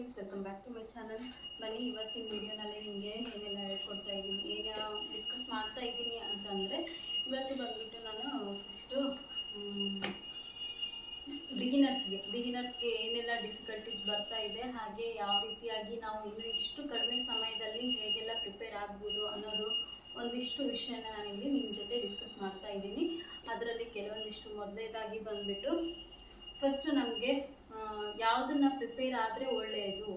Friends welcome back to my channel ಬನ್ನಿ, ಇವತ್ತಿನ ವಿಡಿಯೋನಲ್ಲಿ ನಿಮಗೆ ಏನೆಲ್ಲ ಹೇಳ್ಕೊಡ್ತಾ ಇದ್ದೀನಿ. ಈಗ ಡಿಸ್ಕಸ್ ಮಾಡ್ತಾ ಇದ್ದೀನಿ ಅಂತಂದರೆ, ಇವತ್ತು ಬಂದುಬಿಟ್ಟು ನಾನು ಫಸ್ಟು ಬಿಗಿನರ್ಸ್ಗೆ ಬಿಗಿನರ್ಸ್ಗೆ ಏನೆಲ್ಲ ಡಿಫಿಕಲ್ಟೀಸ್ ಬರ್ತಾ ಇದೆ, ಹಾಗೆ ಯಾವ ರೀತಿಯಾಗಿ ನಾವು ಇನ್ನು ಇಷ್ಟು ಕಡಿಮೆ ಸಮಯದಲ್ಲಿ ಹೇಗೆಲ್ಲ ಪ್ರಿಪೇರ್ ಆಗ್ಬೋದು ಅನ್ನೋದು ಒಂದಿಷ್ಟು ವಿಷಯನ ನಾನಿಲ್ಲಿ ನಿಮ್ಮ ಜೊತೆ ಡಿಸ್ಕಸ್ ಮಾಡ್ತಾ ಇದ್ದೀನಿ. ಅದರಲ್ಲಿ ಕೆಲವೊಂದಿಷ್ಟು ಮೊದಲೇದಾಗಿ ಬಂದುಬಿಟ್ಟು ಫಸ್ಟು ನಮಗೆ ಯಾವುದನ್ನ ಪ್ರಿಪೇರ್ ಆದರೆ ಒಳ್ಳೆಯದು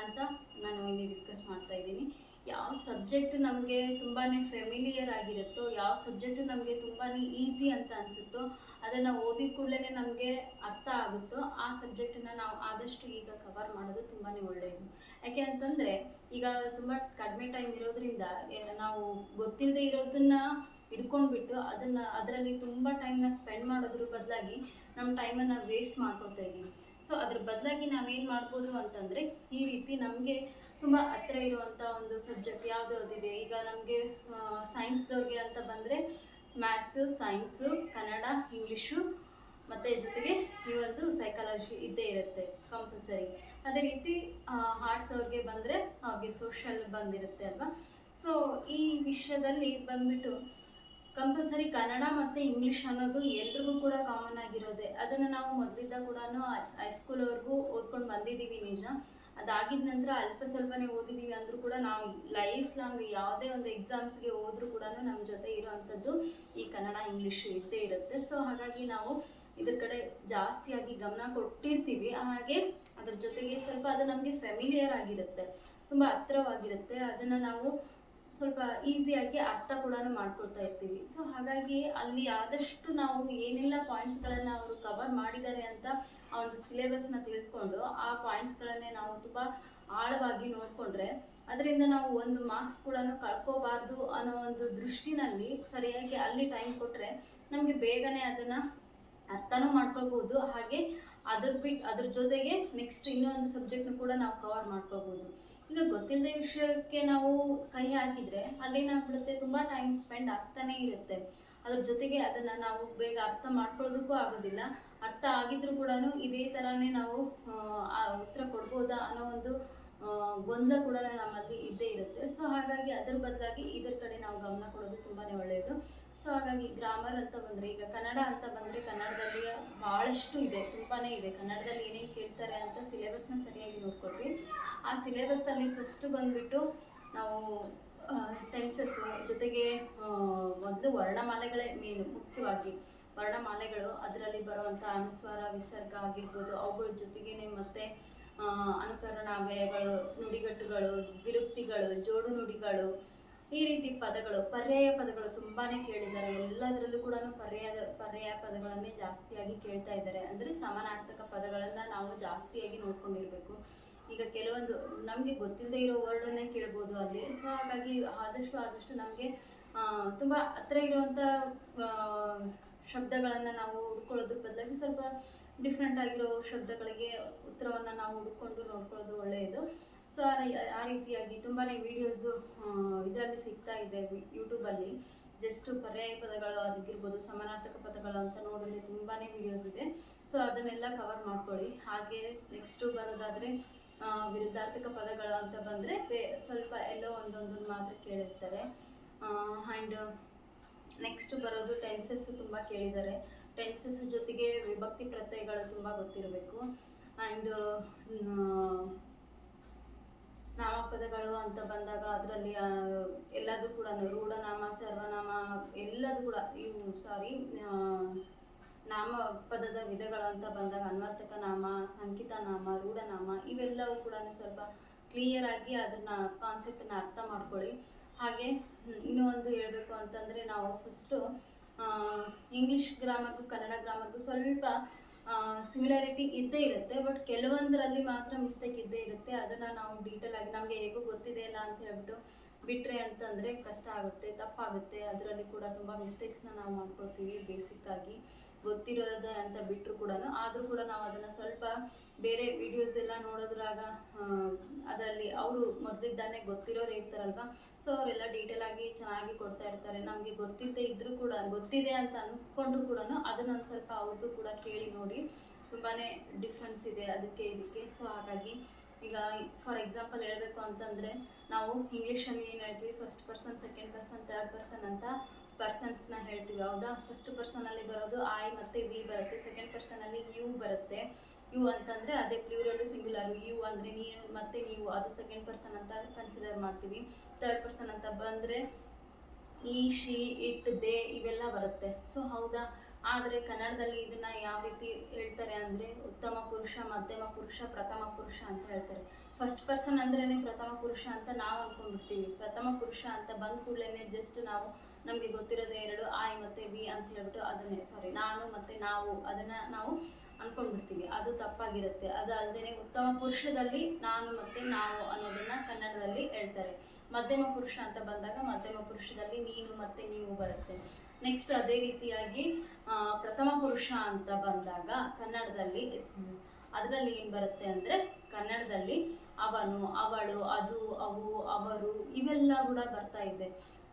ಅಂತ ನಾನು ಇಲ್ಲಿ ಡಿಸ್ಕಸ್ ಮಾಡ್ತಾ ಇದ್ದೀನಿ. ಯಾವ ಸಬ್ಜೆಕ್ಟ್ ನಮಗೆ ತುಂಬಾ ಫೆಮಿಲಿಯರ್ ಆಗಿರುತ್ತೋ, ಯಾವ ಸಬ್ಜೆಕ್ಟ್ ನಮಗೆ ತುಂಬಾ ಈಸಿ ಅಂತ ಅನಿಸುತ್ತೋ, ಅದನ್ನು ಓದಿದ ಕೂಡಲೇ ನಮಗೆ ಅರ್ಥ ಆಗುತ್ತೋ, ಆ ಸಬ್ಜೆಕ್ಟನ್ನು ನಾವು ಆದಷ್ಟು ಈಗ ಕವರ್ ಮಾಡೋದು ತುಂಬಾ ಒಳ್ಳೆಯದು ಯಾಕೆ ಅಂತಂದರೆ, ಈಗ ತುಂಬ ಕಡಿಮೆ ಟೈಮ್ ಇರೋದ್ರಿಂದ ನಾವು ಗೊತ್ತಿಲ್ಲದೆ ಇರೋದನ್ನ ಹಿಡ್ಕೊಂಡ್ಬಿಟ್ಟು ಅದನ್ನು, ಅದರಲ್ಲಿ ತುಂಬ ಟೈಮ್ನ ಸ್ಪೆಂಡ್ ಮಾಡೋದ್ರ ಬದಲಾಗಿ ನಮ್ಮ ಟೈಮನ್ನು ವೇಸ್ಟ್ ಮಾಡ್ಕೊಳ್ತಾ ಇದ್ದೀವಿ. ಸೊ ಅದ್ರ ಬದಲಾಗಿ ನಾವೇನು ಮಾಡ್ಬೋದು ಅಂತಂದರೆ, ಈ ರೀತಿ ನಮಗೆ ತುಂಬ ಹತ್ರ ಇರುವಂಥ ಒಂದು ಸಬ್ಜೆಕ್ಟ್ ಯಾವುದು ಅದಿದೆ ಈಗ ನಮಗೆ ಸೈನ್ಸ್ದವ್ರಿಗೆ ಅಂತ ಬಂದರೆ ಮ್ಯಾಥ್ಸು ಸೈನ್ಸು ಕನ್ನಡ ಇಂಗ್ಲೀಷು ಮತ್ತು ಜೊತೆಗೆ ಈ ಒಂದು ಸೈಕಾಲಜಿ ಇದ್ದೇ ಇರುತ್ತೆ ಕಂಪಲ್ಸರಿ ಅದೇ ರೀತಿ ಆರ್ಟ್ಸ್ ಅವ್ರಿಗೆ ಬಂದರೆ ಅವ್ರಿಗೆ ಸೋಷಲ್ ಬಂದಿರುತ್ತೆ ಅಲ್ವಾ? ಸೊ ಈ ವಿಷಯದಲ್ಲಿ ಬಂದ್ಬಿಟ್ಟು ಕಂಪಲ್ಸರಿ ಕನ್ನಡ ಮತ್ತು ಇಂಗ್ಲೀಷ್ ಅನ್ನೋದು ಎಲ್ರಿಗೂ ಕೂಡ ಕಾಮನ್ ಆಗಿರೋದೆ. ಅದನ್ನು ನಾವು ಮೊದಲಿಂದ ಕೂಡ ಹೈಸ್ಕೂಲ್ವರೆಗೂ ಓದ್ಕೊಂಡು ಬಂದಿದ್ದೀವಿ ನಿಜ. ಅದಾಗಿದ ನಂತರ ಅಲ್ಪ ಸ್ವಲ್ಪನೇ ಓದಿದ್ದೀವಿ ಅಂದರೂ ಕೂಡ ನಾವು ಲೈಫ್ ಲಾಂಗ್ ಯಾವುದೇ ಒಂದು ಎಕ್ಸಾಮ್ಸ್ಗೆ ಹೋದ್ರೂ ಕೂಡ ನಮ್ಮ ಜೊತೆ ಇರೋವಂಥದ್ದು ಈ ಕನ್ನಡ, ಇಂಗ್ಲೀಷ್ ಇದ್ದೇ ಇರುತ್ತೆ. ಸೊ ಹಾಗಾಗಿ ನಾವು ಇದ್ರ ಕಡೆ ಜಾಸ್ತಿಯಾಗಿ ಗಮನ ಕೊಟ್ಟಿರ್ತೀವಿ. ಹಾಗೆ ಅದ್ರ ಜೊತೆಗೆ ಸ್ವಲ್ಪ ಅದು ನಮಗೆ ಫೆಮಿಲಿಯರ್ ಆಗಿರುತ್ತೆ. ತುಂಬ ಹತ್ರವಾಗಿರುತ್ತೆ. ಅದನ್ನು ನಾವು ಸ್ವಲ್ಪ ಈಸಿಯಾಗಿ ಅರ್ಥ ಕೂಡ ಮಾಡ್ಕೊಳ್ತಾ ಇರ್ತೀವಿ. ಸೊ ಹಾಗಾಗಿ ಅಲ್ಲಿ ಆದಷ್ಟು ನಾವು ಏನೆಲ್ಲ ಪಾಯಿಂಟ್ಸ್ಗಳನ್ನು ಅವರು ಕವರ್ ಮಾಡಿದ್ದಾರೆ ಅಂತ ಆ ಒಂದು ಸಿಲೆಬಸ್ನ ತಿಳಿದುಕೊಂಡು ಆ ಪಾಯಿಂಟ್ಸ್ಗಳನ್ನೇ ನಾವು ತುಂಬ ಆಳವಾಗಿ ನೋಡಿಕೊಂಡ್ರೆ ಅದರಿಂದ ನಾವು ಒಂದು ಮಾರ್ಕ್ಸ್ ಕೂಡ ಕಳ್ಕೋಬಾರ್ದು ಅನ್ನೋ ಒಂದು ದೃಷ್ಟಿನಲ್ಲಿ ಸರಿಯಾಗಿ ಅಲ್ಲಿ ಟೈಮ್ ಕೊಟ್ಟರೆ ನಮಗೆ ಬೇಗನೆ ಅದನ್ನು ಅರ್ಥನೂ ಮಾಡ್ಕೊಳ್ಬೋದು. ಹಾಗೆ ಅದ್ರ ಬಿಟ್ಟು ಅದ್ರ ಜೊತೆಗೆ ನೆಕ್ಸ್ಟ್ ಇನ್ನೊಂದು ಸಬ್ಜೆಕ್ಟ್ನು ಕೂಡ ನಾವು ಕವರ್ ಮಾಡ್ಕೋಬೋದು ಈಗ ಗೊತ್ತಿಲ್ಲದೆ ವಿಷಯಕ್ಕೆ ನಾವು ಕೈ ಹಾಕಿದರೆ ಅದೇನಾಗ್ಬಿಡುತ್ತೆ ತುಂಬ ಟೈಮ್ ಸ್ಪೆಂಡ್ ಆಗ್ತಾನೇ ಇರುತ್ತೆ. ಅದ್ರ ಜೊತೆಗೆ ಅದನ್ನು ನಾವು ಬೇಗ ಅರ್ಥ ಮಾಡ್ಕೊಳ್ಳೋದಕ್ಕೂ ಆಗೋದಿಲ್ಲ. ಅರ್ಥ ಆಗಿದ್ರೂ ಕೂಡ ಇದೇ ಥರನೇ ನಾವು ಆ, ಉತ್ತರ ಕೊಡ್ಬೋದಾ ಅನ್ನೋ ಒಂದು ಗೊಂದಲ ಕೂಡ ನಮ್ಮಲ್ಲಿ ಇದ್ದೇ ಇರುತ್ತೆ. ಸೊ ಹಾಗಾಗಿ ಅದ್ರ ಬದಲಾಗಿ ಇದ್ರ ಕಡೆ ನಾವು ಗಮನ ಕೊಡೋದು ತುಂಬಾ ಒಳ್ಳೆಯದು. ಸೊ ಹಾಗಾಗಿ ಗ್ರಾಮರ್ ಅಂತ ಬಂದರೆ, ಈಗ ಕನ್ನಡ ಅಂತ ಬಂದರೆ ಕನ್ನಡದಲ್ಲಿ ಭಾಳಷ್ಟು ಇದೆ ತುಂಬಾ ಇದೆ. ಕನ್ನಡದಲ್ಲಿ ಏನೇನು ಕೇಳ್ತಾರೆ ಅಂತ ಸಿಲೆಬಸ್ನ ಸರಿಯಾಗಿ ನೋಡ್ಕೊಳ್ರಿ. ಆ ಸಿಲೆಬಸ್ಸಲ್ಲಿ ಫಸ್ಟ್ ಬಂದುಬಿಟ್ಟು ನಾವು ಟೆನ್ಸಸ್ ಜೊತೆಗೆ ಮೊದಲು ವರ್ಣಮಾಲೆಗಳೇ ಮೇನು ಮುಖ್ಯವಾಗಿ. ವರ್ಣಮಾಲೆಗಳು ಅದರಲ್ಲಿ ಬರುವಂಥ ಅನುಸ್ವಾರ, ವಿಸರ್ಗ ಆಗಿರ್ಬೋದು, ಅವುಗಳ ಜೊತೆಗೇನೆ ಮತ್ತೆ ಅನುಕರಣಾವ್ಯಯಗಳು ನುಡಿಗಟ್ಟುಗಳು ದ್ವಿರುಕ್ತಿಗಳು ಜೋಡು ನುಡಿಗಳು ಈ ರೀತಿ ಪದಗಳು, ಪರ್ಯಾಯ ಪದಗಳು ತುಂಬಾನೇ ಕೇಳಿದ್ದಾರೆ. ಎಲ್ಲದರಲ್ಲೂ ಕೂಡ ಪರ್ಯಾಯ ಪರ್ಯಾಯ ಪದಗಳನ್ನೇ ಜಾಸ್ತಿಯಾಗಿ ಕೇಳ್ತಾ ಇದ್ದಾರೆ. ಅಂದರೆ ಸಮಾನಾರ್ಥಕ ಪದಗಳನ್ನು ನಾವು ಜಾಸ್ತಿಯಾಗಿ ನೋಡ್ಕೊಂಡಿರ್ಬೇಕು. ಈಗ ಕೆಲವೊಂದು ನಮಗೆ ಗೊತ್ತಿಲ್ಲದೆ ಇರೋ ವರ್ಡನ್ನೇ ಕೇಳ್ಬೋದು ಅಲ್ಲಿ. ಸೊ ಹಾಗಾಗಿ ಆದಷ್ಟು ಆದಷ್ಟು ನಮಗೆ ತುಂಬ ಹತ್ರ ಇರುವಂತ ಶಬ್ದಗಳನ್ನು ನಾವು ಹುಡ್ಕೊಳ್ಳೋದ್ರ ಬದಲಾಗಿ ಸ್ವಲ್ಪ ಡಿಫ್ರೆಂಟ್ ಆಗಿರೋ ಶಬ್ದಗಳಿಗೆ ಉತ್ತರವನ್ನು ನಾವು ಹುಡ್ಕೊಂಡು ನೋಡ್ಕೊಳ್ಳೋದು ಒಳ್ಳೆಯದು. ಸೊ ಆ ರೀತಿಯಾಗಿ ತುಂಬಾ ವೀಡಿಯೋಸು ಇದರಲ್ಲಿ ಸಿಗ್ತಾ ಇದೆ ಯೂಟ್ಯೂಬಲ್ಲಿ ಜಸ್ಟ್ ಪರ್ಯಾಯ ಪದಗಳು ಅದಕ್ಕಿರ್ಬೋದು ಸಮಾನಾರ್ಥಕ ಪದಗಳು ಅಂತ ನೋಡಿದ್ರೆ ತುಂಬಾ ವೀಡಿಯೋಸ್ ಇದೆ. ಸೊ ಅದನ್ನೆಲ್ಲ ಕವರ್ ಮಾಡ್ಕೊಳ್ಳಿ. ಹಾಗೆ ನೆಕ್ಸ್ಟು ಬರೋದಾದರೆ ವಿರುದ್ಧಾರ್ಥಕ ಪದಗಳು ಅಂತ ಬಂದರೆ ಸ್ವಲ್ಪ ಎಲ್ಲೋ ಒಂದೊಂದನ್ನು ಮಾತ್ರ ಕೇಳಿರ್ತಾರೆ. ಆ್ಯಂಡ್ ನೆಕ್ಸ್ಟ್ ಬರೋದು ಟೆನ್ಸಸ್ ತುಂಬ ಕೇಳಿದ್ದಾರೆ. ಟೆನ್ಸಸ್ ಜೊತೆಗೆ ವಿಭಕ್ತಿ ಪ್ರತ್ಯಯಗಳು ತುಂಬ ಗೊತ್ತಿರಬೇಕು. ಆ್ಯಂಡ್ ನಾಮಪದಗಳು ಅಂತ ಬಂದಾಗ ಅದರಲ್ಲಿ ಎಲ್ಲದೂ ಕೂಡ ರೂಢನಾಮ, ಸರ್ವನಾಮ, ಎಲ್ಲದೂ ಕೂಡ ಇವು ಸಾರಿ ನಾಮಪದದ ವಿಧಗಳು ಅಂತ ಬಂದಾಗ ಅನ್ವರ್ಥಕ ನಾಮ, ಅಂಕಿತ ನಾಮ, ರೂಢನಾಮ, ಇವೆಲ್ಲವೂ ಕೂಡ ಸ್ವಲ್ಪ ಕ್ಲಿಯರ್ ಆಗಿ ಅದನ್ನ ಕಾನ್ಸೆಪ್ಟನ್ನ ಅರ್ಥ ಮಾಡ್ಕೊಳ್ಳಿ. ಹಾಗೆ ಇನ್ನೂ ಒಂದು ಹೇಳಬೇಕು ಅಂತಂದರೆ ನಾವು ಫಸ್ಟು ಇಂಗ್ಲೀಷ್ ಗ್ರಾಮರ್ಗೂ ಕನ್ನಡ ಗ್ರಾಮರ್ಗೂ ಸ್ವಲ್ಪ ಸಿಮಿಲಾರಿಟಿ ಇದ್ದೇ ಇರುತ್ತೆ ಬಟ್ ಕೆಲವೊಂದರಲ್ಲಿ ಮಾತ್ರ ಮಿಸ್ಟೇಕ್ ಇದ್ದೇ ಇರುತ್ತೆ. ಅದನ್ನು ನಾವು ಡೀಟೇಲ್ ಆಗಿ ನಮಗೆ ಹೇಗೂ ಗೊತ್ತಿದೆ ಇಲ್ಲ ಅಂತ ಹೇಳ್ಬಿಟ್ಟು ಬಿಟ್ಟರೆ ಅಂತಂದರೆ ಕಷ್ಟ ಆಗುತ್ತೆ, ತಪ್ಪಾಗುತ್ತೆ. ಅದರಲ್ಲಿ ಕೂಡ ತುಂಬ ಮಿಸ್ಟೇಕ್ಸ್ನ ನಾವು ಮಾಡ್ಕೊಳ್ತೀವಿ ಬೇಸಿಕ್ಕಾಗಿ ಗೊತ್ತಿರೋದ ಅಂತ ಬಿಟ್ಟರು ಕೂಡ ಆದರೂ ಕೂಡ ನಾವು ಅದನ್ನು ಸ್ವಲ್ಪ ಬೇರೆ ವಿಡಿಯೋಸ್ ಎಲ್ಲ ನೋಡೋದ್ರಾಗ ಅದರಲ್ಲಿ ಅವರು ಮೊದಲಿದ್ದಾನೆ ಗೊತ್ತಿರೋರು ಇರ್ತಾರಲ್ವ? ಸೊ ಅವರೆಲ್ಲ ಡೀಟೇಲ್ ಆಗಿ ಚೆನ್ನಾಗಿ ಕೊಡ್ತಾ ಇರ್ತಾರೆ. ನಮಗೆ ಗೊತ್ತಿಲ್ಲದೆ ಇದ್ರೂ ಕೂಡ, ಗೊತ್ತಿದೆ ಅಂತ ಅಂದ್ಕೊಂಡ್ರು ಕೂಡ ಅದನ್ನೊಂದು ಸ್ವಲ್ಪ ಅವ್ರದ್ದು ಕೂಡ ಕೇಳಿ ನೋಡಿ. ತುಂಬಾ ಡಿಫ್ರೆನ್ಸ್ ಇದೆ ಅದಕ್ಕೆ ಇದಕ್ಕೆ ಸೊ ಹಾಗಾಗಿ ಈಗ ಫಾರ್ ಎಕ್ಸಾಂಪಲ್ ಹೇಳಬೇಕು ಅಂತಂದರೆ, ನಾವು ಇಂಗ್ಲೀಷಲ್ಲಿ ಏನು ಹೇಳ್ತೀವಿ? First person second person third person ಅಂತ ಪರ್ಸನ್ಸ್ನ ಹೇಳ್ತೀವಿ, ಹೌದಾ? ಫಸ್ಟ್ ಪರ್ಸನಲ್ಲಿ ಬರೋದು ಐ ಮತ್ತು ವಿ ಬರುತ್ತೆ ಸೆಕೆಂಡ್ ಪರ್ಸನಲ್ಲಿ ಯು ಬರುತ್ತೆ. ಯು ಅಂತಂದರೆ ಅದೇ ಪ್ಲೂರಲ್ ಸಿಂಗುಲರ್ ಯು ಅಂದರೆ ನೀನು ಮತ್ತು ನೀವು, ಅದು ಸೆಕೆಂಡ್ ಪರ್ಸನ್ ಅಂತ ಕನ್ಸಿಡರ್ ಮಾಡ್ತೀವಿ. ಥರ್ಡ್ ಪರ್ಸನ್ ಅಂತ ಬಂದರೆ ಈ ಶಿ ಇಟ್ ದೇ ಇವೆಲ್ಲ ಬರುತ್ತೆ. ಸೊ ಹೌದಾ? ಆದರೆ ಕನ್ನಡದಲ್ಲಿ ಇದನ್ನ ಯಾವ ರೀತಿ ಹೇಳ್ತಾರೆ ಅಂದರೆ ಉತ್ತಮ ಪುರುಷ, ಮಧ್ಯಮ ಪುರುಷ, ಪ್ರಥಮ ಪುರುಷ ಅಂತ ಹೇಳ್ತಾರೆ. ಫಸ್ಟ್ ಪರ್ಸನ್ ಅಂದ್ರೇ ಪ್ರಥಮ ಪುರುಷ ಅಂತ ನಾವು ಅಂದ್ಕೊಂಡ್ಬಿಡ್ತೀವಿ ಪ್ರಥಮ ಪುರುಷ ಅಂತ ಬಂದ ಕೂಡಲೇ ಜಸ್ಟ್ ನಾವು ನಮಗೆ ಗೊತ್ತಿರೋದು ಎರಡು ಐ ಮತ್ತೆ ವಿ ಅಂತ ಹೇಳ್ಬಿಟ್ಟು ಅದನ್ನೇ ಸಾರಿ ನಾನು ಮತ್ತೆ ನಾವು, ಅದನ್ನು ನಾವು ಅನ್ಕೊಂಡ್ಬಿಡ್ತೀವಿ. ಅದು ತಪ್ಪಾಗಿರುತ್ತೆ. ಅದು ಅಲ್ಲದೆ ಉತ್ತಮ ಪುರುಷದಲ್ಲಿ ನಾನು ಮತ್ತು ನಾವು ಅನ್ನೋದನ್ನ ಕನ್ನಡದಲ್ಲಿ ಹೇಳ್ತಾರೆ. ಮಧ್ಯಮ ಪುರುಷ ಅಂತ ಬಂದಾಗ ಮಧ್ಯಮ ಪುರುಷದಲ್ಲಿ ನೀನು ಮತ್ತೆ ನೀವು ಬರುತ್ತೆ. ನೆಕ್ಸ್ಟ್ ಅದೇ ರೀತಿಯಾಗಿ ಪ್ರಥಮ ಪುರುಷ ಅಂತ ಬಂದಾಗ ಕನ್ನಡದಲ್ಲಿ ಅದರಲ್ಲಿ ಏನು ಬರುತ್ತೆ ಅಂದರೆ ಕನ್ನಡದಲ್ಲಿ ಅವನು, ಅವಳು, ಅದು, ಅವು, ಅವರು ಇವೆಲ್ಲ ಕೂಡ ಬರ್ತಾ ಇದೆ.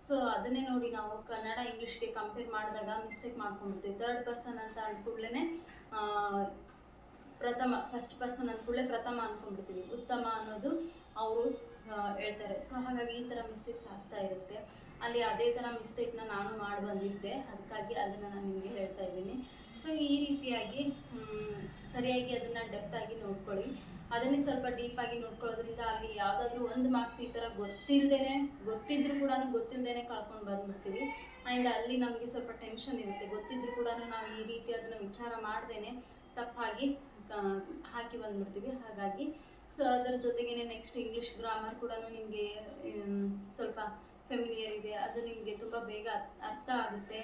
ಸೊ ಅದನ್ನೇ ನೋಡಿ ನಾವು ಕನ್ನಡ ಇಂಗ್ಲೀಷ್ಗೆ ಕಂಪೇರ್ ಮಾಡಿದಾಗ ಮಿಸ್ಟೇಕ್ ಮಾಡ್ಕೊಂಡ್ಬಿಡ್ತೀವಿ. ಥರ್ಡ್ ಪರ್ಸನ್ ಅಂತ ಅಂದ್ಕೂಡ್ಲೇ ಪ್ರಥಮ ಫಸ್ಟ್ ಪರ್ಸನ್ ಅಂದ್ಕೂಡಲೇ ಪ್ರಥಮ ಅಂದ್ಕೊಂಡ್ಬಿಡ್ತೀವಿ ಉತ್ತಮ ಅನ್ನೋದು ಅವರು ಹೇಳ್ತಾರೆ. ಸೊ ಹಾಗಾಗಿ ಈ ಥರ ಮಿಸ್ಟೇಕ್ಸ್ ಆಗ್ತಾ ಇರುತ್ತೆ. ಅಲ್ಲಿ ಅದೇ ಥರ ಮಿಸ್ಟೇಕ್ನ ನಾನು ಮಾಡಿ ಬಂದಿದ್ದೆ. ಅದಕ್ಕಾಗಿ ಅದನ್ನು ನಾನು ನಿಮಗೆ ಹೇಳ್ತಾ ಇದ್ದೀನಿ. ಸೊ ಈ ರೀತಿಯಾಗಿ ಸರಿಯಾಗಿ ಅದನ್ನು ಡೆಪ್ತಾಗಿ ನೋಡ್ಕೊಳ್ಳಿ. ಅದನ್ನೇ ಸ್ವಲ್ಪ ಡೀಪಾಗಿ ನೋಡ್ಕೊಳ್ಳೋದ್ರಿಂದ ಅಲ್ಲಿ ಯಾವುದಾದ್ರೂ ಒಂದು ಮಾರ್ಕ್ಸ್ ಈ ಥರ ಗೊತ್ತಿಲ್ಲದೇನೆ ಗೊತ್ತಿದ್ರು ಕೂಡ ಗೊತ್ತಿಲ್ಲದೇನೆ ಕಳ್ಕೊಂಡು ಬಂದ್ಬಿಡ್ತೀವಿ. ಆ್ಯಂಡ್ ಅಲ್ಲಿ ನಮಗೆ ಸ್ವಲ್ಪ ಟೆನ್ಷನ್ ಇರುತ್ತೆ. ಗೊತ್ತಿದ್ರು ಕೂಡ ನಾವು ಈ ರೀತಿ ಅದನ್ನು ವಿಚಾರ ಮಾಡ್ದೇನೆ ತಪ್ಪಾಗಿ ಹಾಕಿ ಬಂದ್ಬಿಡ್ತೀವಿ. ಹಾಗಾಗಿ ಸೊ ಅದರ ಜೊತೆಗೇನೆ ನೆಕ್ಸ್ಟ್ ಇಂಗ್ಲೀಷ್ ಗ್ರಾಮರ್ ಕೂಡ ನಿಮಗೆ ಸ್ವಲ್ಪ ಫೆಮಿಲಿಯರ್ ಇದೆ. ಅದು ನಿಮಗೆ ತುಂಬ ಬೇಗ ಅರ್ಥ ಆಗುತ್ತೆ.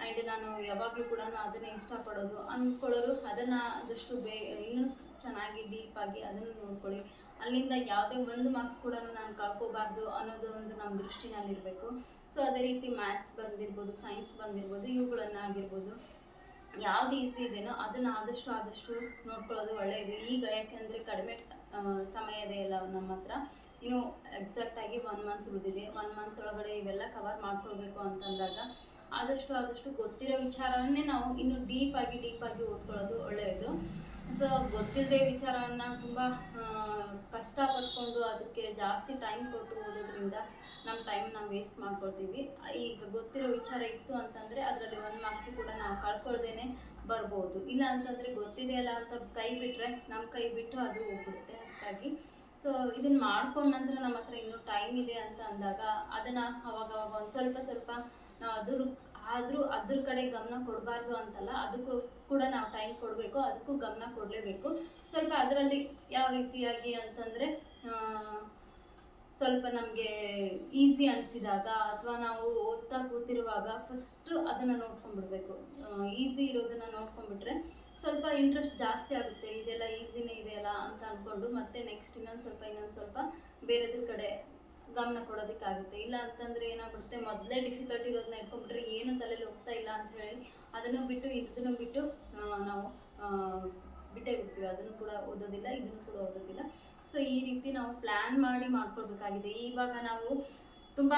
ಆ್ಯಂಡ್ ನಾನು ಯಾವಾಗಲೂ ಕೂಡ ಅದನ್ನೇ ಇಷ್ಟಪಡೋದು. ಅಂದ್ಕೊಳ್ಳೋರು ಅದನ್ನು ಆದಷ್ಟು ಬೇ, ಇನ್ನೂ ಚೆನ್ನಾಗಿ ಡೀಪಾಗಿ ಅದನ್ನು ನೋಡ್ಕೊಳ್ಳಿ. ಅಲ್ಲಿಂದ ಯಾವುದೇ ಒಂದು ಮಾರ್ಕ್ಸ್ ಕೂಡ ನಾನು ಕಳ್ಕೋಬಾರ್ದು ಅನ್ನೋದು ಒಂದು ನಮ್ಮ ದೃಷ್ಟಿನಲ್ಲಿರಬೇಕು. ಸೊ ಅದೇ ರೀತಿ ಮ್ಯಾಥ್ಸ್ ಬಂದಿರ್ಬೋದು ಸೈನ್ಸ್ ಬಂದಿರ್ಬೋದು ಇವುಗಳನ್ನಾಗಿರ್ಬೋದು. ಯಾವ್ದು ಈಸಿ ಇದೆಯೋ ಅದನ್ನು ಆದಷ್ಟು ಆದಷ್ಟು ನೋಡ್ಕೊಳ್ಳೋದು ಒಳ್ಳೆಯದು ಈಗ ಯಾಕೆಂದ್ರೆ ಕಡಿಮೆ ಆ, ಸಮಯ ಇದೆ ಅಲ್ಲ ನಮ್ಮ ಹತ್ರ. ಇನ್ನು ಎಕ್ಸಾಕ್ಟಾಗಿ ಒನ್ ಮಂತ್ ಉಳಿದಿದೆ. ಒನ್ ಮಂತ್ ಒಳಗಡೆ ಇವೆಲ್ಲ ಕವರ್ ಮಾಡ್ಕೊಳ್ಬೇಕು ಅಂತಂದಾಗ ಆದಷ್ಟು ಆದಷ್ಟು ಗೊತ್ತಿರೋ ವಿಚಾರವನ್ನೇ ನಾವು ಇನ್ನು ಡೀಪಾಗಿ ಡೀಪಾಗಿ ಓದ್ಕೊಳ್ಳೋದು ಒಳ್ಳೆಯದು ಸೊ ಗೊತ್ತಿಲ್ಲದೆ ವಿಚಾರವನ್ನು ತುಂಬ ಕಷ್ಟಪಟ್ಕೊಂಡು ಅದಕ್ಕೆ ಜಾಸ್ತಿ ಟೈಮ್ ಕೊಟ್ಟು ಓದೋದ್ರಿಂದ ನಮ್ಮ ಟೈಮ್ ನಾವು ವೇಸ್ಟ್ ಮಾಡ್ಕೊಳ್ತೀವಿ. ಈಗ ಗೊತ್ತಿರೋ ವಿಚಾರ ಇತ್ತು ಅಂತಂದರೆ ಅದರಲ್ಲಿ ಒಂದು ಮಾರ್ಕ್ಸ್ ಕೂಡ ನಾವು ಕಳ್ಕೊಳ್ದೇನೆ ಬರ್ಬೋದು. ಇಲ್ಲ ಅಂತಂದರೆ ಗೊತ್ತಿದೆಯಲ್ಲ ಅಂತ ಕೈ ಬಿಟ್ಟರೆ ನಮ್ಮ ಕೈ ಬಿಟ್ಟು ಅದು ಹೋಗ್ಬಿಡುತ್ತೆ ಹಾಗಾಗಿ ಸೊ ಇದನ್ನು ಮಾಡ್ಕೊಂಡ ನಂತರ ನಮ್ಮ ಹತ್ರ ಇನ್ನೂ ಟೈಮ್ ಇದೆ ಅಂತ ಅಂದಾಗ ಅದನ್ನು ಅವಾಗವಾಗ ಅವಾಗ ಒಂದು ಸ್ವಲ್ಪ ಸ್ವಲ್ಪ ನಾವು ಅದ್ರ ಆದರೂ ಅದ್ರ ಕಡೆ ಗಮನ ಕೊಡಬಾರ್ದು ಅಂತಲ್ಲ, ಅದಕ್ಕೂ ಕೂಡ ನಾವು ಟೈಮ್ ಕೊಡಬೇಕು, ಅದಕ್ಕೂ ಗಮನ ಕೊಡಲೇಬೇಕು. ಸ್ವಲ್ಪ ಅದರಲ್ಲಿ ಯಾವ ರೀತಿಯಾಗಿ ಅಂತಂದರೆ ಸ್ವಲ್ಪ ನಮಗೆ ಈಸಿ ಅನಿಸಿದಾಗ ಅಥವಾ ನಾವು ಓದ್ತಾ ಕೂತಿರುವಾಗ ಫಸ್ಟು ಅದನ್ನು ನೋಡ್ಕೊಂಡ್ಬಿಡ್ಬೇಕು. ಈಸಿ ಇರೋದನ್ನ ನೋಡ್ಕೊಂಡ್ಬಿಟ್ರೆ ಸ್ವಲ್ಪ ಇಂಟ್ರೆಸ್ಟ್ ಜಾಸ್ತಿ ಆಗುತ್ತೆ. ಇದೆಲ್ಲ ಈಸಿನೇ ಇದೆಯಲ್ಲ ಅಂತ ಅಂದ್ಕೊಂಡು ಮತ್ತೆ ನೆಕ್ಸ್ಟ್ ಇನ್ನೊಂದು ಸ್ವಲ್ಪ ಇನ್ನೊಂದು ಸ್ವಲ್ಪ ಬೇರೆದ್ರ ಕಡೆ ಗಮನ ಕೊಡೋದಕ್ಕಾಗುತ್ತೆ. ಇಲ್ಲ ಅಂತಂದರೆ ಏನಾಗುತ್ತೆ, ಮೊದಲೇ ಡಿಫಿಕಲ್ಟ್ ಇರೋದನ್ನ ಇಟ್ಕೊಂಡ್ಬಿಟ್ರೆ ಏನು ತಲೆಯಲ್ಲಿ ಹೋಗ್ತಾ ಇಲ್ಲ ಅಂತ ಹೇಳಿ ಅದನ್ನು ಬಿಟ್ಟು, ಇದನ್ನು ಬಿಟ್ಟು ನಾವು ಬಿಟ್ಟೇ ಬಿಡ್ತೀವಿ. ಅದನ್ನು ಕೂಡ ಓದೋದಿಲ್ಲ, ಇದನ್ನು ಕೂಡ ಓದೋದಿಲ್ಲ. ಸೊ ಈ ರೀತಿ ನಾವು ಪ್ಲ್ಯಾನ್ ಮಾಡಿ ಮಾಡ್ಕೊಳ್ಬೇಕಾಗಿದೆ. ಇವಾಗ ನಾವು ತುಂಬ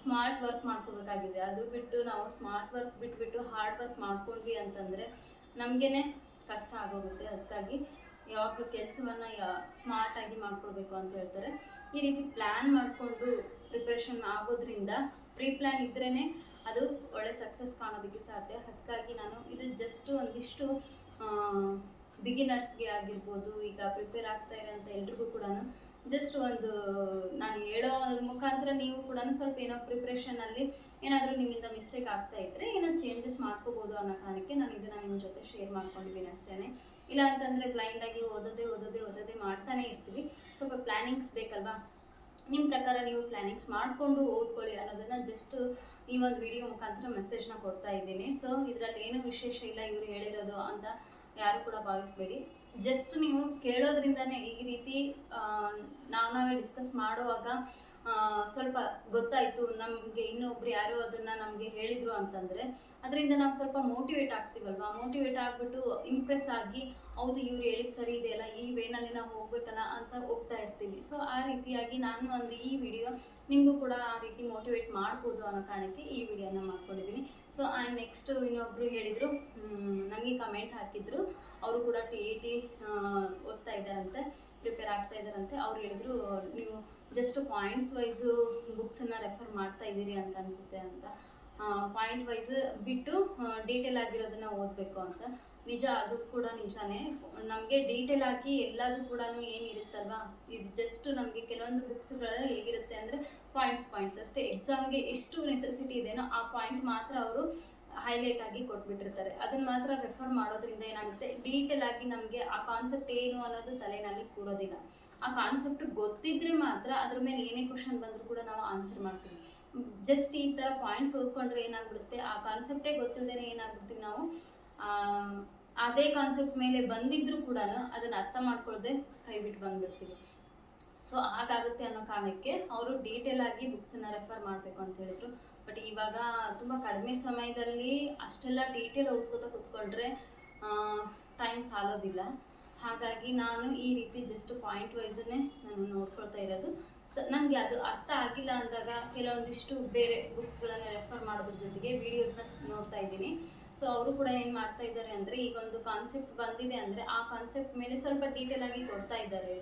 ಸ್ಮಾರ್ಟ್ ವರ್ಕ್ ಮಾಡ್ಕೋಬೇಕಾಗಿದೆ ಅದು ಬಿಟ್ಟು ನಾವು ಸ್ಮಾರ್ಟ್ ವರ್ಕ್ ಬಿಟ್ಬಿಟ್ಟು ಹಾರ್ಡ್ ವರ್ಕ್ ಮಾಡ್ಕೊಂಡ್ವಿ ಅಂತಂದರೆ ನಮಗೇನೆ ಕಷ್ಟ ಆಗೋಗುತ್ತೆ. ಅದಕ್ಕಾಗಿ ಯಾವಾಗಲೂ ಕೆಲಸವನ್ನು ಯಾ ಸ್ಮಾರ್ಟಾಗಿ ಮಾಡ್ಕೊಳ್ಬೇಕು ಅಂತ ಹೇಳ್ತಾರೆ. ಈ ರೀತಿ ಪ್ಲ್ಯಾನ್ ಮಾಡಿಕೊಂಡು ಪ್ರಿಪ್ರೇಷನ್ ಆಗೋದ್ರಿಂದ ಪ್ರೀ ಪ್ಲ್ಯಾನ್ ಇದ್ರೇ ಅದು ಒಳ್ಳೆ ಸಕ್ಸಸ್ ಕಾಣೋದಕ್ಕೆ ಸಾಧ್ಯ. ಅದಕ್ಕಾಗಿ ನಾನು ಇದು ಜಸ್ಟ್ ಒಂದಿಷ್ಟು ಬಿಗಿನರ್ಸ್ಗೆ ಆಗಿರ್ಬೋದು, ಈಗ ಪ್ರಿಪೇರ್ ಆಗ್ತಾ ಇರೋಂಥ ಎಲ್ರಿಗೂ ಕೂಡ ಜಸ್ಟ್ ಒಂದು, ನಾನು ಹೇಳೋ ಮುಖಾಂತರ ನೀವು ಕೂಡ ಸ್ವಲ್ಪ ಏನೋ ಪ್ರಿಪ್ರೇಷನಲ್ಲಿ ಏನಾದರೂ ನಿಮ್ಮಿಂದ ಮಿಸ್ಟೇಕ್ ಆಗ್ತಾ ಇದ್ದರೆ ಏನೋ ಚೇಂಜಸ್ ಮಾಡ್ಕೋಬೋದು ಅನ್ನೋ ಕಾರಣಕ್ಕೆ ನಾನು ಇದನ್ನು ನಿಮ್ಮ ಜೊತೆ ಶೇರ್ ಮಾಡ್ಕೊಂಡಿದ್ದೀನಿ ಅಷ್ಟೇ ಇಲ್ಲ ಬ್ಲೈಂಡ್ ಆಗಿ ಓದೋದೇ ಓದೋದೇ ಓದೋದೇ ಮಾಡ್ತಾನೆ ಇರ್ತೀವಿ. ಸ್ವಲ್ಪ ಪ್ಲ್ಯಾನಿಂಗ್ಸ್ ಬೇಕಲ್ವಾ? ನಿಮ್ಮ ಪ್ರಕಾರ ನೀವು ಪ್ಲ್ಯಾನಿಂಗ್ಸ್ ಮಾಡಿಕೊಂಡು ಓದ್ಕೊಳ್ಳಿ ಅನ್ನೋದನ್ನು ಜಸ್ಟ್ ಈ ಒಂದು ವಿಡಿಯೋ ಮುಖಾಂತರ ಮೆಸೇಜ್ನ ಕೊಡ್ತಾ ಇದ್ದೀನಿ. ಸೊ ಇದರಲ್ಲಿ ಏನು ವಿಶೇಷ ಇಲ್ಲ ಇವ್ರು ಹೇಳಿರೋದು ಅಂತ ಯಾರು ಕೂಡ ಭಾವಿಸ್ಬೇಡಿ. ಜಸ್ಟ್ ನೀವು ಕೇಳೋದ್ರಿಂದನೇ ಈ ರೀತಿ ನಾವು ನಾವೇ ಡಿಸ್ಕಸ್ ಮಾಡುವಾಗ ಸ್ವಲ್ಪ ಗೊತ್ತಾಯಿತು ನಮಗೆ ಇನ್ನೊಬ್ರು ಯಾರೋ ಅದನ್ನು ನಮಗೆ ಹೇಳಿದರು ಅಂತಂದರೆ, ಅದರಿಂದ ನಾವು ಸ್ವಲ್ಪ ಮೋಟಿವೇಟ್ ಆಗ್ತೀವಲ್ವಾ? ಮೋಟಿವೇಟ್ ಆಗಿಬಿಟ್ಟು ಇಂಪ್ರೆಸ್ ಆಗಿ ಹೌದು, ಇವ್ರು ಹೇಳಿದ್ ಸರಿ ಇದೆಯಲ್ಲ ಈ ವೇನಲ್ಲಿ ನಾವು ಹೋಗ್ಬೇಕಲ್ಲ ಅಂತ ಹೋಗ್ತಾ ಇರ್ತೀವಿ. ಸೊ ಆ ರೀತಿಯಾಗಿ ನಾನು ಒಂದು ಈ ವಿಡಿಯೋ ನಿಮಗೂ ಕೂಡ ಆ ರೀತಿ ಮೋಟಿವೇಟ್ ಮಾಡ್ಬೋದು ಅನ್ನೋ ಕಾರಣಕ್ಕೆ ಈ ವಿಡಿಯೋನ ಮಾಡ್ಕೊಂಡಿದ್ದೀನಿ ಸೊ ಆ್ಯಂಡ್ ನೆಕ್ಸ್ಟ್ ಇನ್ನೊಬ್ರು ಹೇಳಿದರು ನನಗೆ ಕಮೆಂಟ್ ಹಾಕಿದ್ರು. ಅವರು ಕೂಡ ಟಿ ಇ ಟಿ ಓದ್ತಾ ಇದ್ದಾರಂತೆ ಪ್ರಿಪೇರ್ ಆಗ್ತಾ ಇದ್ದಾರಂತೆ. ಅವ್ರು ಹೇಳಿದ್ರು, ನೀವು ಜಸ್ಟ್ ಪಾಯಿಂಟ್ಸ್ ವೈಸು ಬುಕ್ಸನ್ನು ರೆಫರ್ ಮಾಡ್ತಾ ಇದ್ದೀರಿ ಅಂತ ಅನಿಸುತ್ತೆ ಅಂತ. ಪಾಯಿಂಟ್ ವೈಸ್ ಬಿಟ್ಟು ಡೀಟೇಲ್ ಆಗಿರೋದನ್ನ ಓದಬೇಕು ಅಂತ. ನಿಜ, ಅದು ಕೂಡ ನಿಜಾನೇ. ನಮಗೆ ಡೀಟೇಲ್ ಆಗಿ ಎಲ್ಲದೂ ಕೂಡ ಏನಿರುತ್ತಲ್ವಾ ಇದು ಜಸ್ಟ್ ನಮಗೆ ಕೆಲವೊಂದು ಬುಕ್ಸ್ಗಳಲ್ಲಿ ಹೇಗಿರುತ್ತೆ ಅಂದರೆ ಪಾಯಿಂಟ್ಸ್ ಪಾಯಿಂಟ್ಸ್ ಅಷ್ಟೇ ಎಕ್ಸಾಮ್ಗೆ ಎಷ್ಟು ನೆಸೆಸಿಟಿ ಇದೆಯೋ ಆ ಪಾಯಿಂಟ್ ಮಾತ್ರ ಅವರು ಹೈಲೈಟ್ ಆಗಿ ಕೊಟ್ಬಿಟ್ಟಿರ್ತಾರೆ. ಅದನ್ನು ಮಾತ್ರ ರೆಫರ್ ಮಾಡೋದ್ರಿಂದ ಏನಾಗುತ್ತೆ? ಡೀಟೇಲ್ ಆಗಿ ನಮಗೆ ಆ ಕಾನ್ಸೆಪ್ಟ್ ಏನು ಅನ್ನೋದು ತಲೆನಲ್ಲಿ ಕೂರೋದಿಲ್ಲ. ಆ ಕಾನ್ಸೆಪ್ಟ್ ಗೊತ್ತಿದ್ರೆ ಮಾತ್ರ ಅದ್ರ ಮೇಲೆ ಏನೇ ಕ್ವಶನ್ ಬಂದರೂ ಕೂಡ ನಾವು ಆನ್ಸರ್ ಮಾಡ್ತೀವಿ. ಜಸ್ಟ್ ಈ ಥರ ಪಾಯಿಂಟ್ಸ್ ಓದ್ಕೊಂಡ್ರೆ ಏನಾಗ್ಬಿಡುತ್ತೆ? ಆ ಕಾನ್ಸೆಪ್ಟೇ ಗೊತ್ತಿಲ್ಲದೇ ಏನಾಗ್ಬಿಡ್ತೀವಿ ನಾವು? ಅದೇ ಕಾನ್ಸೆಪ್ಟ್ ಮೇಲೆ ಬಂದಿದ್ರು ಕೂಡ ಅದನ್ನ ಅರ್ಥ ಮಾಡ್ಕೊಳ್ಳದೆ ಕೈ ಬಿಟ್ಟು ಬಂದ್ಬಿಡ್ತೀವಿ. ಸೊ ಹಾಗಾಗುತ್ತೆ ಅನ್ನೋ ಕಾರಣಕ್ಕೆ ಅವರು ಡೀಟೇಲ್ ಆಗಿ ಬುಕ್ಸನ್ನ ರೆಫರ್ ಮಾಡಬೇಕು ಅಂತ ಹೇಳಿದ್ರು. ಬಟ್ ಇವಾಗ ತುಂಬ ಕಡಿಮೆ ಸಮಯದಲ್ಲಿ ಅಷ್ಟೆಲ್ಲ ಡೀಟೇಲ್ ಓದ್ಕೋತಾ ಕೂತ್ಕೊಂಡ್ರೆ ಟೈಮ್ ಸಾಲೋದಿಲ್ಲ. ಹಾಗಾಗಿ ನಾನು ಈ ರೀತಿ ಜಸ್ಟ್ ಪಾಯಿಂಟ್ ವೈಸನ್ನೇ ನಾನು ನೋಡ್ಕೊಳ್ತಾ ಇರೋದು. ಸ ನನಗೆ ಅದು ಅರ್ಥ ಆಗಿಲ್ಲ ಅಂದಾಗ ಕೆಲವೊಂದಿಷ್ಟು ಬೇರೆ ಬುಕ್ಸ್ಗಳನ್ನು ರೆಫರ್ ಮಾಡೋದ್ರ ಜೊತೆಗೆ ವೀಡಿಯೋಸ್ನ ನೋಡ್ತಾ ಇದ್ದೀನಿ. ಸೊ ಅವರು ಕೂಡ ಏನು ಮಾಡ್ತಾ ಇದ್ದಾರೆ ಅಂದರೆ ಈಗ ಒಂದು ಕಾನ್ಸೆಪ್ಟ್ ಬಂದಿದೆ ಅಂದರೆ ಆ ಕಾನ್ಸೆಪ್ಟ್ ಮೇಲೆ ಸ್ವಲ್ಪ ಡೀಟೇಲ್ ಆಗಿ ಕೊಡ್ತಾ ಇದ್ದಾರೆ.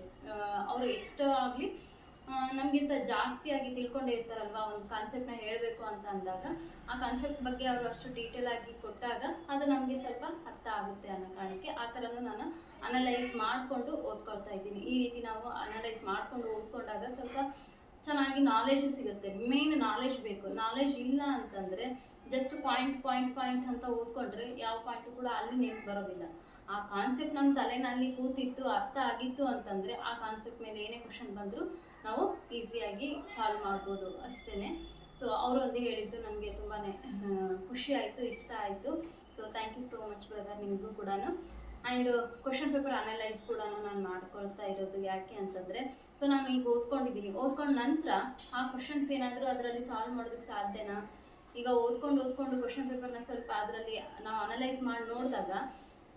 ಅವರು ಎಷ್ಟೋ ಆಗಲಿ ನಮಗಿಂತ ಜಾಸ್ತಿಯಾಗಿ ತಿಳ್ಕೊಂಡೇ ಇರ್ತಾರಲ್ವಾ ಒಂದು ಕಾನ್ಸೆಪ್ಟ್ನ ಹೇಳಬೇಕು ಅಂತ ಅಂದಾಗ, ಆ ಕಾನ್ಸೆಪ್ಟ್ ಬಗ್ಗೆ ಅವರು ಅಷ್ಟು ಡೀಟೇಲ್ ಆಗಿ ಕೊಟ್ಟಾಗ ಅದು ನಮಗೆ ಸ್ವಲ್ಪ ಅರ್ಥ ಆಗುತ್ತೆ ಅನ್ನೋ ಕಾರಣಕ್ಕೆ ಆ ಥರನೂ ನಾನು ಅನಲೈಸ್ ಮಾಡಿಕೊಂಡು ಓದ್ಕೊಳ್ತಾ ಇದ್ದೀನಿ. ಈ ರೀತಿ ನಾವು ಅನಲೈಸ್ ಮಾಡಿಕೊಂಡು ಓದ್ಕೊಂಡಾಗ ಸ್ವಲ್ಪ ಚೆನ್ನಾಗಿ ನಾಲೆಜ್ ಸಿಗುತ್ತೆ. ಮೇನ್ ನಾಲೆಜ್ ಬೇಕು. ನಾಲೆಜ್ ಇಲ್ಲ ಅಂತಂದರೆ ಜಸ್ಟ್ ಪಾಯಿಂಟ್ ಪಾಯಿಂಟ್ ಪಾಯಿಂಟ್ ಅಂತ ಓದ್ಕೊಂಡ್ರೆ ಯಾವ ಪಾಯಿಂಟು ಕೂಡ ಅಲ್ಲಿ ನೆನ್ಪು ಬರೋದಿಲ್ಲ. ಆ ಕಾನ್ಸೆಪ್ಟ್ ನಮ್ಮ ತಲೆನಲ್ಲಿ ಕೂತಿತ್ತು, ಅರ್ಥ ಆಗಿತ್ತು ಅಂತಂದರೆ ಆ ಕಾನ್ಸೆಪ್ಟ್ ಮೇಲೆ ಏನೇ ಕ್ವಶನ್ ಬಂದರೂ ನಾವು ಈಸಿಯಾಗಿ ಸಾಲ್ವ್ ಮಾಡ್ಬೋದು ಅಷ್ಟೇ ಸೊ ಅವರು ಒಂದು ಹೇಳಿದ್ದು ನನಗೆ ತುಂಬಾ ಖುಷಿ ಆಯಿತು, ಇಷ್ಟ ಆಯಿತು. So thank you so much brother ನಿಮಗೂ ಕೂಡ ಆ್ಯಂಡ್ ಕ್ವಶನ್ ಪೇಪರ್ ಅನಲೈಸ್ ಕೂಡ ನಾನು ಮಾಡ್ಕೊಳ್ತಾ ಇರೋದು ಯಾಕೆ ಅಂತಂದರೆ ಸೊ ನಾನು ಈಗ ಓದ್ಕೊಂಡಿದ್ದೀನಿ. ಓದ್ಕೊಂಡ ನಂತರ ಆ ಕ್ವಶನ್ಸ್ ಏನಾದರೂ ಅದರಲ್ಲಿ ಸಾಲ್ವ್ ಮಾಡೋದಕ್ಕೆ ಸಾಧ್ಯನಾ? ಈಗ ಓದ್ಕೊಂಡು ಓದ್ಕೊಂಡು ಕ್ವಶನ್ ಪೇಪರ್ನ ಸ್ವಲ್ಪ ಅದರಲ್ಲಿ ನಾವು ಅನಲೈಸ್ ಮಾಡಿ ನೋಡಿದಾಗ,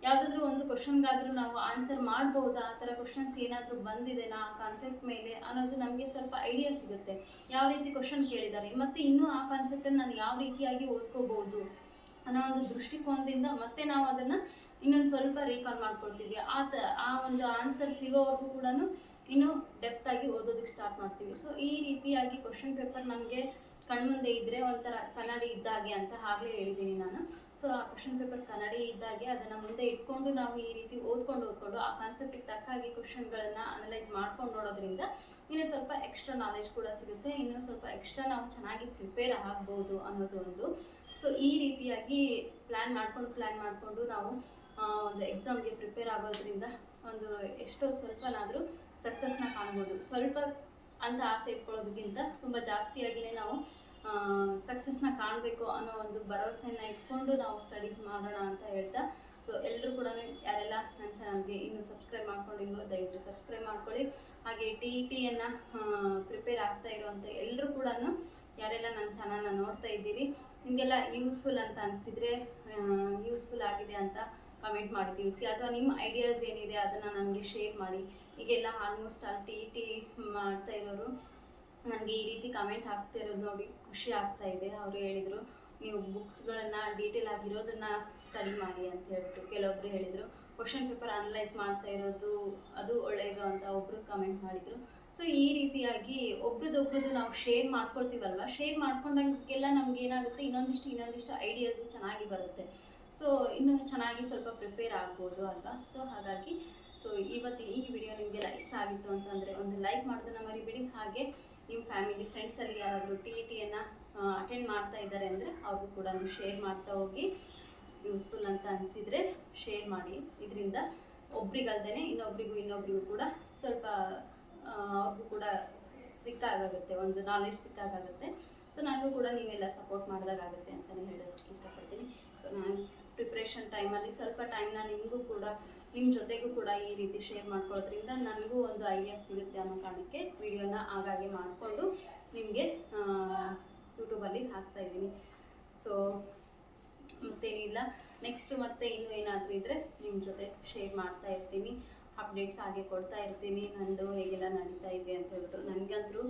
ಯಾವುದಾದ್ರೂ ಒಂದು ಕ್ವಶನ್ಗಾದರೂ ನಾವು ಆನ್ಸರ್ ಮಾಡ್ಬೋದಾ? ಆ ಥರ ಕ್ವಶನ್ಸ್ ಏನಾದರೂ ಬಂದಿದೆನಾ ಆ ಕಾನ್ಸೆಪ್ಟ್ ಮೇಲೆ ಅನ್ನೋದು ನಮಗೆ ಸ್ವಲ್ಪ ಐಡಿಯಾ ಸಿಗುತ್ತೆ. ಯಾವ ರೀತಿ ಕ್ವಶನ್ ಕೇಳಿದ್ದಾರೆ? ಮತ್ತು ಇನ್ನೂ ಆ ಕಾನ್ಸೆಪ್ಟನ್ನು ನಾನು ಯಾವ ರೀತಿಯಾಗಿ ಓದ್ಕೋಬೋದು ಅನ್ನೋ ಒಂದು ದೃಷ್ಟಿಕೋನದಿಂದ ಮತ್ತೆ ನಾವು ಅದನ್ನು ಇನ್ನೊಂದು ಸ್ವಲ್ಪ ರೀಕಾಲ್ ಮಾಡ್ಕೊಳ್ತೀವಿ. ಆ ಆ ಒಂದು ಆನ್ಸರ್ ಸಿಗೋವರೆಗೂ ಕೂಡ ಇನ್ನೂ ಡೆಪ್ತ್ ಆಗಿ ಓದೋದಕ್ಕೆ ಸ್ಟಾರ್ಟ್ ಮಾಡ್ತೀವಿ. ಸೊ ಈ ರೀತಿಯಾಗಿ ಕ್ವಶನ್ ಪೇಪರ್ ನಮಗೆ ಕಣ್ಮುಂದೆ ಇದ್ದರೆ ಒಂಥರ ಕನ್ನಡಿ ಇದ್ದಾಗೆ ಅಂತ ಆಗಲೇ ಹೇಳಿದ್ದೀನಿ ನಾನು. ಸೊ ಆ ಕ್ವಶನ್ ಪೇಪರ್ ಕನ್ನಡಿ ಇದ್ದಾಗೆ ಅದನ್ನು ಮುಂದೆ ಇಟ್ಕೊಂಡು ನಾವು ಈ ರೀತಿ ಓದ್ಕೊಂಡು ಓದ್ಕೊಂಡು ಆ ಕಾನ್ಸೆಪ್ಟಿಗೆ ತಕ್ಕಾಗಿ ಕ್ವಶನ್ಗಳನ್ನು ಅನಲೈಸ್ ಮಾಡ್ಕೊಂಡು ನೋಡೋದ್ರಿಂದ ಇನ್ನೂ ಸ್ವಲ್ಪ ಎಕ್ಸ್ಟ್ರಾ ನಾಲೆಜ್ ಕೂಡ ಸಿಗುತ್ತೆ. ಇನ್ನೂ ಸ್ವಲ್ಪ ಎಕ್ಸ್ಟ್ರಾ ನಾವು ಚೆನ್ನಾಗಿ ಪ್ರಿಪೇರ್ ಆಗ್ಬೋದು ಅನ್ನೋದು ಒಂದು. ಸೊ ಈ ರೀತಿಯಾಗಿ ಪ್ಲ್ಯಾನ್ ಮಾಡ್ಕೊಂಡು ಪ್ಲ್ಯಾನ್ ಮಾಡಿಕೊಂಡು ನಾವು ಒಂದು ಎಕ್ಸಾಮ್ಗೆ ಪ್ರಿಪೇರ್ ಆಗೋದ್ರಿಂದ ಒಂದು ಎಷ್ಟೋ ಸ್ವಲ್ಪನಾದರೂ ಸಕ್ಸಸ್ನ ಕಾಣ್ಬೋದು. ಸ್ವಲ್ಪ ಅಂತ ಆಸೆ ಇಟ್ಕೊಳ್ಳೋದಕ್ಕಿಂತ ತುಂಬ ಜಾಸ್ತಿಯಾಗಿಯೇ ನಾವು ಸಕ್ಸಸ್ನ ಕಾಣಬೇಕು ಅನ್ನೋ ಒಂದು ಭರವಸೆಯನ್ನ ಇಟ್ಕೊಂಡು ನಾವು ಸ್ಟಡೀಸ್ ಮಾಡೋಣ ಅಂತ ಹೇಳ್ತಾ ಸೊ ಎಲ್ಲರೂ ಕೂಡ ಯಾರೆಲ್ಲ ನನ್ನ ಚಾನಲ್ಗೆ ಇನ್ನೂ ಸಬ್ಸ್ಕ್ರೈಬ್ ಮಾಡ್ಕೊಂಡಿಲ್ವೋ ದಯವಿಟ್ಟು ಸಬ್ಸ್ಕ್ರೈಬ್ ಮಾಡ್ಕೊಳ್ಳಿ. ಹಾಗೆ ಟಿ ಇ ಟಿಯನ್ನು ಪ್ರಿಪೇರ್ ಆಗ್ತಾ ಇರುವಂಥ ಎಲ್ಲರೂ ಕೂಡ ಯಾರೆಲ್ಲ ನನ್ನ ಚಾನಲ್ನ ನೋಡ್ತಾ ಇದ್ದೀರಿ, ನಿಮಗೆಲ್ಲ ಯೂಸ್ಫುಲ್ ಅಂತ ಅನಿಸಿದರೆ ಯೂಸ್ಫುಲ್ ಆಗಿದೆ ಅಂತ ಕಮೆಂಟ್ ಮಾಡಿ ತಿಳಿಸಿ ಅಥವಾ ನಿಮ್ಮ ಐಡಿಯಾಸ್ ಏನಿದೆ ಅದನ್ನು ನನಗೆ ಶೇರ್ ಮಾಡಿ. ಈಗೆಲ್ಲ ಆಲ್ಮೋಸ್ಟ್ ಆಲ್ ಟಿ ಟಿ ಮಾಡ್ತಾ ಇರೋರು ನನಗೆ ಈ ರೀತಿ ಕಮೆಂಟ್ ಹಾಕ್ತಾ ಇರೋದು ನೋಡಿ ಖುಷಿ ಆಗ್ತಾ ಇದೆ. ಅವರು ಹೇಳಿದರು, ನೀವು ಬುಕ್ಸ್ಗಳನ್ನು ಡೀಟೇಲ್ ಆಗಿರೋದನ್ನು ಸ್ಟಡಿ ಮಾಡಿ ಅಂತ ಹೇಳ್ಬಿಟ್ಟು ಕೆಲವೊಬ್ರು ಹೇಳಿದರು. ಕ್ವಶನ್ ಪೇಪರ್ ಅನಲೈಸ್ ಮಾಡ್ತಾ ಇರೋದು, ಅದು ಒಳ್ಳೆಯದು ಅಂತ ಒಬ್ಬರು ಕಮೆಂಟ್ ಮಾಡಿದರು. ಸೊ ಈ ರೀತಿಯಾಗಿ ಒಬ್ರದ್ದೊಬ್ರದ್ದು ನಾವು ಶೇರ್ ಮಾಡ್ಕೊಳ್ತೀವಲ್ವ? ಶೇರ್ ಮಾಡ್ಕೊಂಡಂಗೆಲ್ಲ ನಮ್ಗೆ ಏನಾಗುತ್ತೆ? ಇನ್ನೊಂದಿಷ್ಟು ಇನ್ನೊಂದಿಷ್ಟು ಐಡಿಯಾಸು ಚೆನ್ನಾಗಿ ಬರುತ್ತೆ. ಸೊ ಇನ್ನೂ ಚೆನ್ನಾಗಿ ಸ್ವಲ್ಪ ಪ್ರಿಪೇರ್ ಆಗ್ಬೋದು ಅಲ್ವಾ ಸೊ ಹಾಗಾಗಿ ಸೊ ಇವತ್ತು ಈ ವಿಡಿಯೋ ನಿಮಗೆಲ್ಲ ಇಷ್ಟ ಆಗಿತ್ತು ಅಂತಂದರೆ ಒಂದು ಲೈಕ್ ಮಾಡೋದನ್ನ ಮರಿಬೇಡಿ. ಹಾಗೆ ನಿಮ್ಮ ಫ್ಯಾಮಿಲಿ ಫ್ರೆಂಡ್ಸಲ್ಲಿ ಯಾರಾದರೂ ಟಿ ಇ ಟಿಯನ್ನು ಅಟೆಂಡ್ ಮಾಡ್ತಾ ಇದ್ದಾರೆ ಅಂದರೆ ಅವ್ರಿಗೂ ಕೂಡ ನೀವು ಶೇರ್ ಮಾಡ್ತಾ ಹೋಗಿ. ಯೂಸ್ಫುಲ್ ಅಂತ ಅನಿಸಿದರೆ ಶೇರ್ ಮಾಡಿ. ಇದರಿಂದ ಒಬ್ರಿಗಲ್ದೇ ಇನ್ನೊಬ್ರಿಗೂ ಇನ್ನೊಬ್ರಿಗೂ ಕೂಡ ಸ್ವಲ್ಪ ಅವ್ರಿಗೂ ಕೂಡ ಸಿಕ್ಕಾಗುತ್ತೆ, ಒಂದು ನಾಲೆಜ್ ಸಿಕ್ಕಾಗುತ್ತೆ. ಸೊ ನನಗೂ ಕೂಡ ನೀವೆಲ್ಲ ಸಪೋರ್ಟ್ ಮಾಡಿದಾಗುತ್ತೆ ಅಂತಲೇ ಹೇಳೋದಕ್ಕೆ ಇಷ್ಟಪಡ್ತೀನಿ. ಸೊ ನಾನು ಪ್ರಿಪ್ರೇಷನ್ ಟೈಮಲ್ಲಿ ಸ್ವಲ್ಪ ಟೈಮ್ನ ನಿಮಗೂ ಕೂಡ ನಿಮ್ಮ ಜೊತೆಗೂ ಕೂಡ ಈ ರೀತಿ ಶೇರ್ ಮಾಡ್ಕೊಳ್ಳೋದ್ರಿಂದ ನನಗೂ ಒಂದು ಐಡಿಯಾ ಸಿಗುತ್ತೆ ಅನ್ನೋ ಕಾರಣಕ್ಕೆ ವಿಡಿಯೋನ ಆಗಾಗ್ಗೆ ಮಾಡಿಕೊಂಡು ನಿಮಗೆ ಯೂಟ್ಯೂಬಲ್ಲಿ ಹಾಕ್ತಾ ಇದ್ದೀನಿ. ಸೊ ಮತ್ತೇನಿಲ್ಲ. ನೆಕ್ಸ್ಟ್ ಮತ್ತೆ ಇನ್ನೂ ಏನಾದರೂ ಇದ್ದರೆ ನಿಮ್ಮ ಜೊತೆ ಶೇರ್ ಮಾಡ್ತಾ ಇರ್ತೀನಿ. ಅಪ್ಡೇಟ್ಸ್ ಹಾಗೆ ಕೊಡ್ತಾ ಇರ್ತೀನಿ. ನಂದು ಹೇಗೆಲ್ಲ ನಡೀತಾ ಇದೆ ಅಂತ ಹೇಳ್ಬಿಟ್ಟು. ನನಗಂತೂ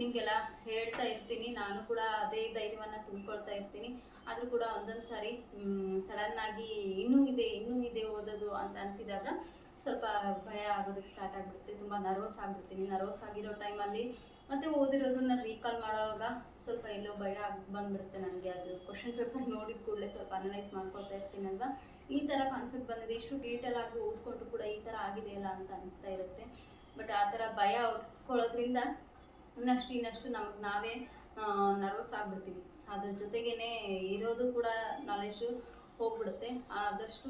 ನಿಮಗೆಲ್ಲ ಹೇಳ್ತಾ ಇರ್ತೀನಿ. ನಾನು ಕೂಡ ಅದೇ ಧೈರ್ಯವನ್ನು ತುಂಬಿಕೊಳ್ತಾ ಇರ್ತೀನಿ. ಆದರೂ ಕೂಡ ಒಂದೊಂದು ಸಾರಿ ಸಡನ್ನಾಗಿ ಇನ್ನೂ ಇದೆ ಇನ್ನೂ ಇದೆ ಓದೋದು ಅಂತ ಅನಿಸಿದಾಗ ಸ್ವಲ್ಪ ಭಯ ಆಗೋದಕ್ಕೆ ಸ್ಟಾರ್ಟ್ ಆಗಿಬಿಡುತ್ತೆ. ತುಂಬ ನರ್ವಸ್ ಆಗಿಬಿಡ್ತೀನಿ. ನರ್ವಸ್ ಆಗಿರೋ ಟೈಮಲ್ಲಿ ಮತ್ತು ಓದಿರೋದನ್ನ ರೀಕಾಲ್ ಮಾಡುವಾಗ ಸ್ವಲ್ಪ ಎಲ್ಲೋ ಭಯ ಬಂದ್ಬಿಡುತ್ತೆ ನನಗೆ ಅದು. ಕ್ವಶನ್ ಪೇಪರ್ ನೋಡಿದ ಕೂಡಲೇ ಸ್ವಲ್ಪ ಅನಲೈಸ್ ಮಾಡ್ಕೊಳ್ತಾ ಇರ್ತೀನಲ್ವಾ ಈ ಥರ ಕಾನ್ಸೆಪ್ಟ್ ಬಂದಿದೆ. ಇಷ್ಟು ಡೀಟೇಲ್ ಆಗಿ ಓದ್ಕೊಂಡ್ರು ಕೂಡ ಈ ಥರ ಆಗಿದೆಯಲ್ಲ ಅಂತ ಅನಿಸ್ತಾ ಇರುತ್ತೆ. ಬಟ್ ಆ ಥರ ಭಯ ಉಟ್ಕೊಳ್ಳೋದ್ರಿಂದ ಇನ್ನಷ್ಟು ಇನ್ನಷ್ಟು ನಮಗೆ ನಾವೇ ನರ್ವಸ್ ಆಗಿಬಿಡ್ತೀವಿ. ಅದ್ರ ಜೊತೆಗೇನೆ ಇರೋದು ಕೂಡ ನಾಲೆಜು ಹೋಗ್ಬಿಡುತ್ತೆ. ಆದಷ್ಟು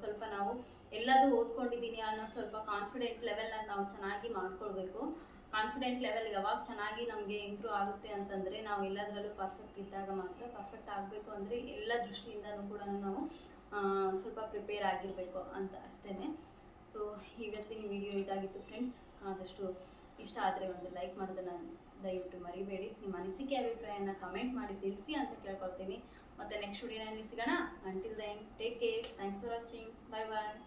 ಸ್ವಲ್ಪ ನಾವು ಎಲ್ಲದೂ ಓದ್ಕೊಂಡಿದ್ದೀನಿ ಅನ್ನೋ ಸ್ವಲ್ಪ ಕಾನ್ಫಿಡೆಂಟ್ ಲೆವೆಲ್ನ ನಾವು ಚೆನ್ನಾಗಿ ಮಾಡ್ಕೊಳ್ಬೇಕು. ಕಾನ್ಫಿಡೆಂಟ್ ಲೆವೆಲ್ ಯಾವಾಗ ಚೆನ್ನಾಗಿ ನಮಗೆ ಇಂಪ್ರೂವ್ ಆಗುತ್ತೆ ಅಂತಂದರೆ ನಾವು ಎಲ್ಲದರಲ್ಲೂ ಪರ್ಫೆಕ್ಟ್ ಇದ್ದಾಗ ಮಾತ್ರ ಪರ್ಫೆಕ್ಟ್ ಆಗಬೇಕು ಅಂದರೆ ಎಲ್ಲ ದೃಷ್ಟಿಯಿಂದನೂ ಕೂಡ ನಾವು ಸ್ವಲ್ಪ ಪ್ರಿಪೇರ್ ಆಗಿರಬೇಕು ಅಂತ ಅಷ್ಟೇ ಸೊ ಇವತ್ತಿನ ವಿಡಿಯೋ ಇದಾಗಿತ್ತು ಫ್ರೆಂಡ್ಸ್ ಆದಷ್ಟು ಇಷ್ಟ ಆದರೆ ಒಂದು ಲೈಕ್ ಮಾಡೋದನ್ನು ದಯವಿಟ್ಟು ಮರಿಬೇಡಿ. ನಿಮ್ಮ ಅನಿಸಿಕೆ, ಅಭಿಪ್ರಾಯನ ಕಮೆಂಟ್ ಮಾಡಿ ತಿಳಿಸಿ ಅಂತ ಕೇಳ್ಕೊಳ್ತೀನಿ. ಮತ್ತು ನೆಕ್ಸ್ಟ್ ವಿಡಿಯೋನಲ್ಲಿ ಸಿಗೋಣ. Until then take care thanks for watching bye bye